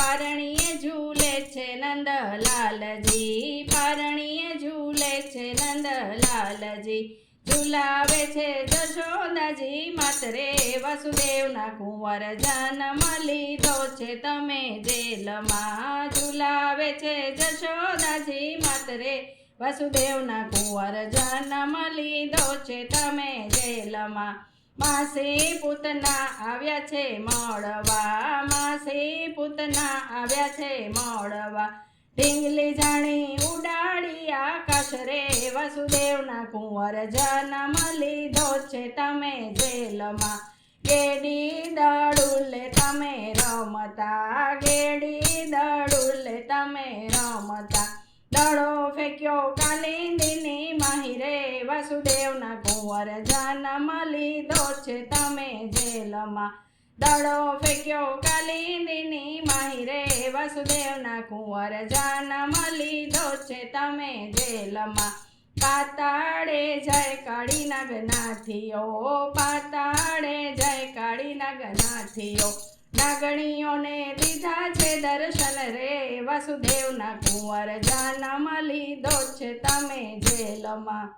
પારણીએ ઝૂલે છે નંદલાલજી પારણીએ ઝૂલે છે નંદલાલજી. ઝુલાવે છે જશોદાજી, માતરે વસુદેવના કુંવર જન્મ લીધો છે. તમે જેલમાં ઝુલાવે છે જશોદાજી, માતરે વસુદેવના કુંવર જન્મ લીધો છે. તમે જેલમાં માસી પૂતના આવ્યા છે મળવા, માસી પૂતના આવ્યા છે મળવા. ઢીંગલી જાણી ઉડાડી આકાશ રે, વસુદેવના કુંવર જન્મ લીધો છે તમે જેલમાં. ગેડી દડુલે તમે રમતા, ગેડી દડુલે તમે રમતા. દડો ફેંક્યો કાલિંદીની માહિરે, વાસુદેવના કુંવર જન્મ લીધો છે તમે જેલમાં. દડો ફેંક્યો કાલિંદીની માહિરે, વસુદેવના કુંવર જન્મ લીધો છે તમે જેલમાં. પાતાળે જય કાળી નાગનાથીઓ પાતાળે જય કાળી નાગનાથીઓ નાગણીઓને દીધા છે દર્શન રે, વસુદેવના કુંવર જન્મ લીધો છે તમે જેલમાં.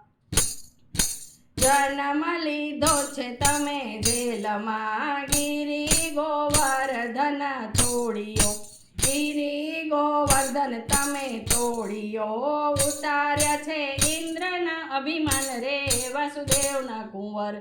જન્મ લીધો છે તમે જેલમાં ગીરી ગોવર્ધન તોડિયો. ગીરી ગોવર્ધન તમે તોડિયો. ઉતાર્યા છે ઇન્દ્રના અભિમાન રે વાસુદેવના કુંવર.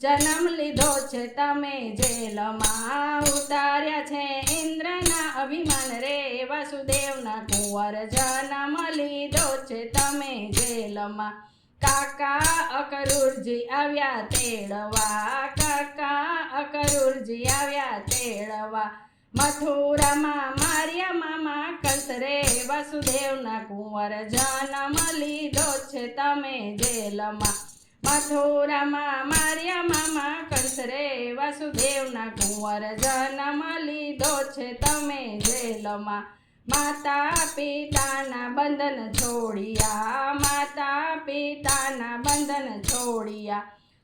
જન્મ લીધો છે તમે જેલમાં. ઉતાર્યા છે ઇન્દ્રના અભિમાન રે વાસુદેવના કુંવર. જન્મ લીધો છે તમે જેલમાં. કાકા અકરુરજી આવ્યા તેડવા. કાકા અકરુરજી આવ્યા તેડવા. મથુરામાં માર્યા મામા કંસરે. વસુદેવના કુંવર જન્મ લીધો છે તમે જેલમાં. મથુરામાં માર્યા મામા કંસરે. વસુદેવના કુંવર જન્મ લીધો છે તમે જેલમાં. માતા પિતાના બંધન છોડિયા માતા પિતાના બંધન છોડિયા.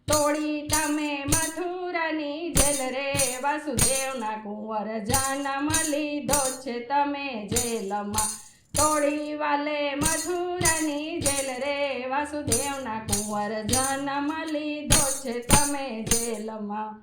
તોડી તમે મથુરાની જેલ રે, વાસુદેવના કુંવર જન્મ લીધો છે તમે જેલમાં. તોડી વાલે મથુરાની જેલ રે, વાસુદેવના કુંવર જન્મ લીધો છે તમે જેલમાં.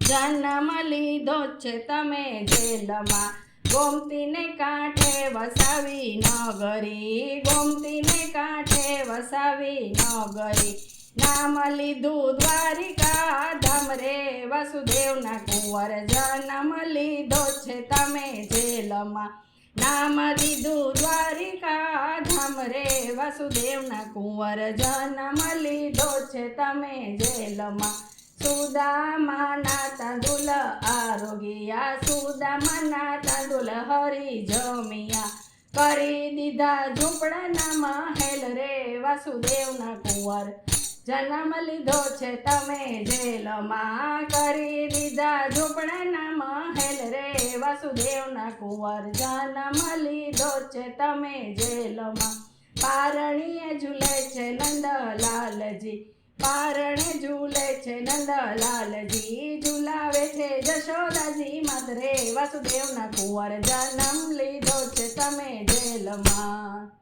જન્મ લીધો છે તમે જેલમાં. ગોમતીને કાંઠે વસાવી નગરી, ગોમતીને કાંઠે વસાવી નગરી. નામ લીધું દ્વારિકા ધામ રે, વસુદેવના કુંવર જન્મ લીધો છે તમે જેલમાં. નામ દીધું દ્વારિકા ધામ રે, વસુદેવના કુંવર જન્મ લીધો છે તમે જેલમાં. સુદામાના તાંદુલ આરોગ્યા સુદામાના તાંદુલ હરી જમિયા કરી દીધા ઝૂંપડાના મહેલ રે વાસુદેવના કુંવર. જન્મ લીધો છે તમે જેલમાં કરી દીધા ઝૂંપડાના મહેલ રે વાસુદેવના કુંવર. જન્મ લીધો છે તમે જેલમાં. પારણીએ ઝૂલે છે નંદલાલજી. પારણે ઝૂલે છે નંદલાલજી ઝુલાવે છે જશોદાજી માતરે વાસુદેવના કુંવર જન્મ લીધો છે તમે જેલમાં.